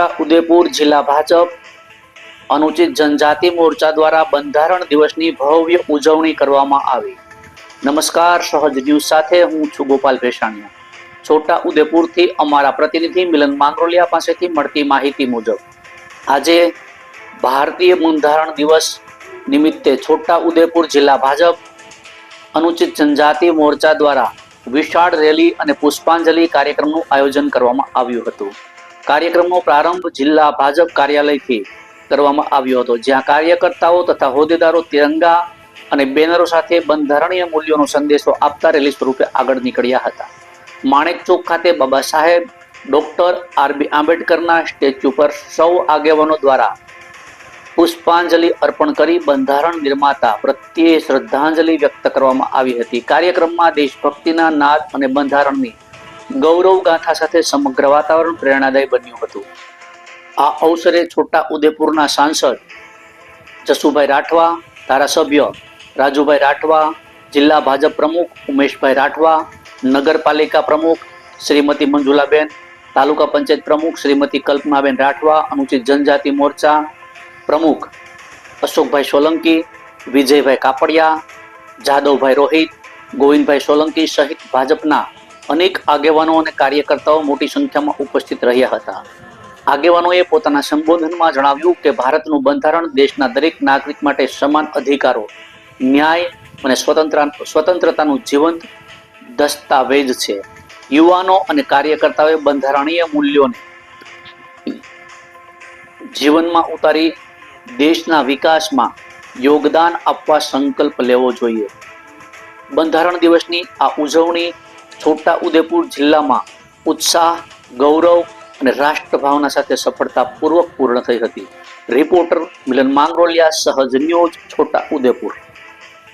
છોટા ઉદેપુર જિલ્લા ભાજપ અનુચિત જનજાતિ મોરચા દ્વારા બંધારણ દિવસની ભવ્ય ઉજવણી કરવામાં આવી. નમસ્કાર, સહજ ન્યૂઝ સાથે હું છું ગોપાલ ભેસાણીયા. છોટા ઉદેપુરથી અમારા પ્રતિનિધિ મિલન માંગરોલિયા પાસેથી મળતી માહિતી મુજબ, આજે ભારતીય બંધારણ દિવસ નિમિત્તે છોટા ઉદેપુર જિલ્લા ભાજપ અનુચિત જનજાતિ મોરચા દ્વારા વિશાળ રેલી અને પુષ્પાંજલિ કાર્યક્રમનું આયોજન કરવામાં આવ્યું હતું. કાર્યક્રમનો પ્રારંભ જિલ્લા ભાજપ કાર્યાલયથી કરવામાં આવ્યો હતો, જ્યાં કાર્યકર્તાઓ તથા હોદ્દેદારો તિરંગા અને બેનરો સાથે બંધારણીય મૂલ્યોનો સંદેશો આપતા રેલી સ્વરૂપે આગળ નીકળ્યા હતા. માણેક ચોક ખાતે Baba Saheb, doctor R B આંબેડકરના statue પર સૌ આગેવાનો દ્વારા પુષ્પાંજલિ અર્પણ કરી બંધારણ નિર્માતા પ્રત્યે શ્રદ્ધાંજલિ વ્યક્ત કરવામાં આવી હતી. કાર્યક્રમમાં દેશભક્તિના નાદ અને બંધારણની ગૌરવ ગાથા સાથે સમગ્ર વાતાવરણ પ્રેરણાદાયી બન્યું હતું. આ અવસરે છોટા ઉદેપુરના સાંસદ જસુભાઈ રાઠવા, ધારાસભ્ય રાજુભાઈ રાઠવા, જિલ્લા ભાજપ પ્રમુખ ઉમેશભાઈ રાઠવા, નગરપાલિકા પ્રમુખ શ્રીમતી મંજુલાબેન, તાલુકા પંચાયત પ્રમુખ શ્રીમતી કલ્પનાબેન રાઠવા, અનુચિત જનજાતિ મોરચા પ્રમુખ અશોકભાઈ સોલંકી, વિજયભાઈ કાપડિયા, જાદવભાઈ રોહિત, ગોવિંદભાઈ સોલંકી સહિત ભાજપના અનેક આગેવાનો અને કાર્યકર્તાઓ મોટી સંખ્યામાં ઉપસ્થિત રહ્યા હતા. આગેવાનોએ પોતાના સંબોધનમાં જણાવ્યું કે ભારતનું બંધારણ દેશના દરેક નાગરિક માટે સમાન અધિકારો, ન્યાય અને સ્વતંત્ર, સ્વતંત્રતાનું જીવંત દસ્તાવેજ છે. યુવાનો અને કાર્યકર્તાઓએ બંધારણીય મૂલ્યોને જીવનમાં ઉતારી દેશના વિકાસમાં યોગદાન આપવા સંકલ્પ લેવો જોઈએ. બંધારણ દિવસની આ ઉજવણી છોટા ઉદેપુર જિલ્લામાં ઉત્સાહ, ગૌરવ અને રાષ્ટ્રભાવના સાથે સફળતાપૂર્વક પૂર્ણ થઈ હતી. રિપોર્ટર મિલન માંગરોલિયા, સહજ ન્યૂઝ, છોટા ઉદેપુર.